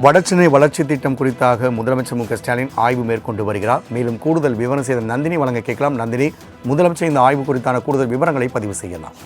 வடசென்னை வளர்ச்சி திட்டம் குறித்தாக முதலமைச்சர் மு ஸ்டாலின் ஆய்வு மேற்கொண்டு வருகிறார். மேலும் கூடுதல் விவரம் செய்த நந்தினி வழங்க கேட்கலாம். நந்தினி முதலமைச்சர் இந்த ஆய்வு குறித்தான கூடுதல் விவரங்களை பதிவு செய்யலாம்.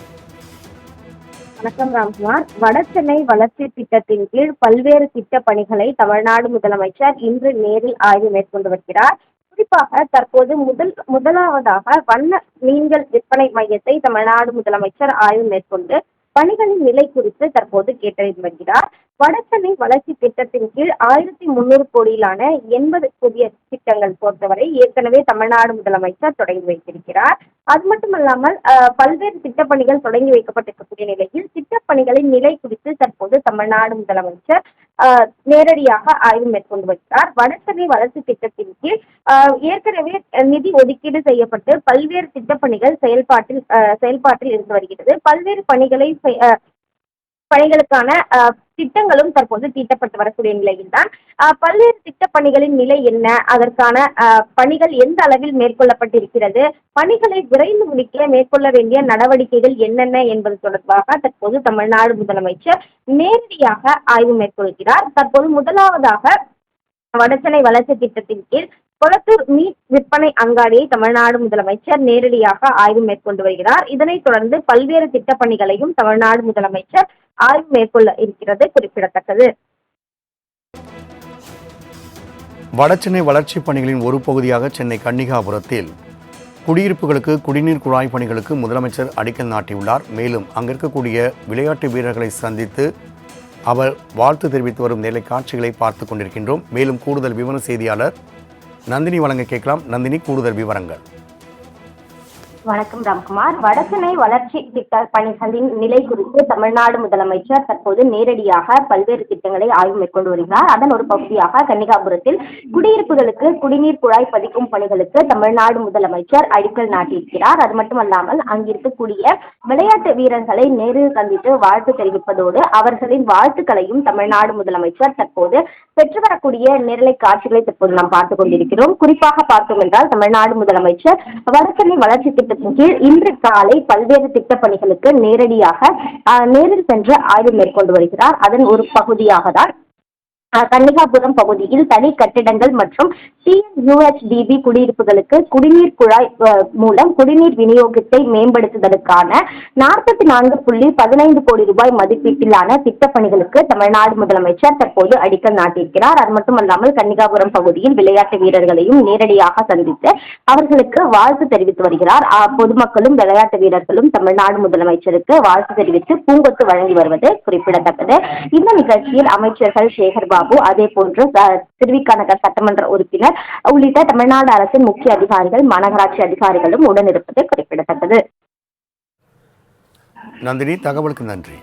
வணக்கம் ராம்குமார். வடசென்னை வளர்ச்சி திட்டத்தின் கீழ் பல்வேறு திட்ட பணிகளை தமிழ்நாடு முதலமைச்சர் இன்று நேரில் ஆய்வு மேற்கொண்டு வருகிறார். குறிப்பாக தற்போது முதல் முதலாவதாக வண்ண மீன்கள் விற்பனை மையத்தை தமிழ்நாடு முதலமைச்சர் ஆய்வு மேற்கொண்டு பணிகளின் நிலை குறித்து தற்போது கேட்டறிந்து வருகிறார் வடசென்னை வளர்ச்சி திட்டத்தின் கீழ் ஆயிரத்தி முன்னூறு கோடியிலான எண்பது புதிய திட்டங்கள் பொறுத்தவரை ஏற்கனவே தமிழ்நாடு முதலமைச்சர் தொடங்கி வைத்திருக்கிறார். அது மட்டுமல்லாமல் பல்வேறு திட்டப்பணிகள் தொடங்கி வைக்கப்பட்டிருக்கக்கூடிய நிலையில் திட்டப்பணிகளின் நிலை குறித்து தற்போது தமிழ்நாடு முதலமைச்சர் நேரடியாக ஆய்வு மேற்கொண்டு வருகிறார். வடசென்னை வளர்ச்சி திட்டத்தின் கீழ் ஏற்கனவே நிதி ஒதுக்கீடு செய்யப்பட்டு பல்வேறு திட்டப்பணிகள் செயல்பாட்டில் செயல்பாட்டில் இருந்து வருகிறது. பல்வேறு பணிகளை செய்- பணிகளுக்கான திட்டங்களும் தற்போது தீட்டப்பட்டு வரக்கூடிய நிலையில்தான் தான். பல்வேறு திட்ட பணிகளின் நிலை என்ன? அதற்கான பணிகள் எந்த அளவில் மேற்கொள்ளப்பட்டிருக்கிறது? பணிகளை விரைந்து முடிக்க மேற்கொள்ள வேண்டிய நடவடிக்கைகள் என்னென்ன என்பது தொடர்பாக தற்போது தமிழ்நாடு முதலமைச்சர் நேரடியாக ஆய்வு மேற்கொள்கிறார். தற்போது முதலாவதாக வடசென்னை வளர்ச்சி திட்டத்தின் கீழ் கொளத்தூர் மீட் விற்பனை அங்காடியை தமிழ்நாடு முதலமைச்சர் நேரடியாக ஆய்வு மேற்கொண்டு வருகிறார். இதனைத் தொடர்ந்து பல்வேறு திட்டப் பணிகளையும் தமிழ்நாடு முதலமைச்சர் ஆய்வு மேற்கொள்ள இருக்கிறது குறிப்பிடத்தக்கது. வடசென்னை வளர்ச்சிப் பணிகளின் ஒரு பகுதியாக சென்னை கன்னிகாபுரத்தில் குடியிருப்புகளுக்கு குடிநீர் குழாய் பணிகளுக்கு முதலமைச்சர் அடிக்கல் நாட்டியுள்ளார். மேலும் அங்கிருக்கக்கூடிய விளையாட்டு வீரர்களை சந்தித்து அவர் வாழ்த்து தெரிவித்து வரும் நிலை காட்சிகளை பார்த்து கொண்டிருக்கின்றோம். மேலும் கூடுதல் விவர செய்தியாளர் நந்தினி வழங்க கேட்கலாம். நந்தினி கூடுதல் விவரங்கள். வணக்கம் ராம்குமார். வடசென்னை வளர்ச்சி திட்ட பணிகளின் நிலை குறித்து தமிழ்நாடு முதலமைச்சர் தற்போது நேரடியாக பல்வேறு திட்டங்களை ஆய்வு மேற்கொண்டு வருகிறார். அதன் ஒரு பகுதியாக கன்னிகாபுரத்தில் குடியிருப்புகளுக்கு குடிநீர் குழாய் பதிக்கும் பணிகளுக்கு தமிழ்நாடு முதலமைச்சர் அடிக்கல் நாட்டியிருக்கிறார். அது மட்டுமல்லாமல் அங்கிருக்கக்கூடிய விளையாட்டு வீரர்களை நேரில் சந்தித்து வாழ்த்து தெரிவிப்பதோடு அவர்களின் வாழ்த்துக்களையும் தமிழ்நாடு முதலமைச்சர் தற்போது பெற்று வரக்கூடிய நேரலை காட்சிகளை தற்போது நாம் பார்த்துக் கொண்டிருக்கிறோம். குறிப்பாக பார்த்தோம் என்றால் தமிழ்நாடு முதலமைச்சர் வடசென்னை வளர்ச்சி திட்டத்தின் கீழ் இன்று காலை பல்வேறு திட்டப் பணிகளுக்கு நேரடியாக நேரில் சென்று ஆய்வு மேற்கொண்டு வருகிறார். அதன் ஒரு பகுதியாக தான் கன்னிகாபுரம் பகுதியில் தனி கட்டிடங்கள் மற்றும் டிஎன்யூஹெச்டிபி குடியிருப்புகளுக்கு குடிநீர் குழாய் மூலம் குடிநீர் விநியோகத்தை மேம்படுத்துதலுக்கான நாற்பத்தி நான்கு புள்ளி பதினைந்து கோடி ரூபாய் மதிப்பீட்டிலான திட்டப்பணிகளுக்கு தமிழ்நாடு முதலமைச்சர் தற்போது அடிக்கல் நாட்டியிருக்கிறார். அது மட்டுமல்லாமல் கன்னிகாபுரம் பகுதியில் விளையாட்டு வீரர்களையும் நேரடியாக சந்தித்து அவர்களுக்கு வாழ்த்து தெரிவித்து வருகிறார். பொதுமக்களும் விளையாட்டு வீரர்களும் தமிழ்நாடு முதலமைச்சருக்கு வாழ்த்து தெரிவித்து பூங்கொத்து வழங்கி வருவது குறிப்பிடத்தக்கது. இந்த நிகழ்ச்சியில் அமைச்சர்கள் சேகர் பாபு அதே போன்று அஹ், திருவிக்காநகர் சட்டமன்ற உறுப்பினர் உள்ளிட்ட தமிழ்நாடு அரசின் முக்கிய அதிகாரிகள் மாநகராட்சி அதிகாரிகளும் உடனிருப்பது குறிப்பிடத்தக்கது. நந்தினி தகவலுக்கு நன்றி.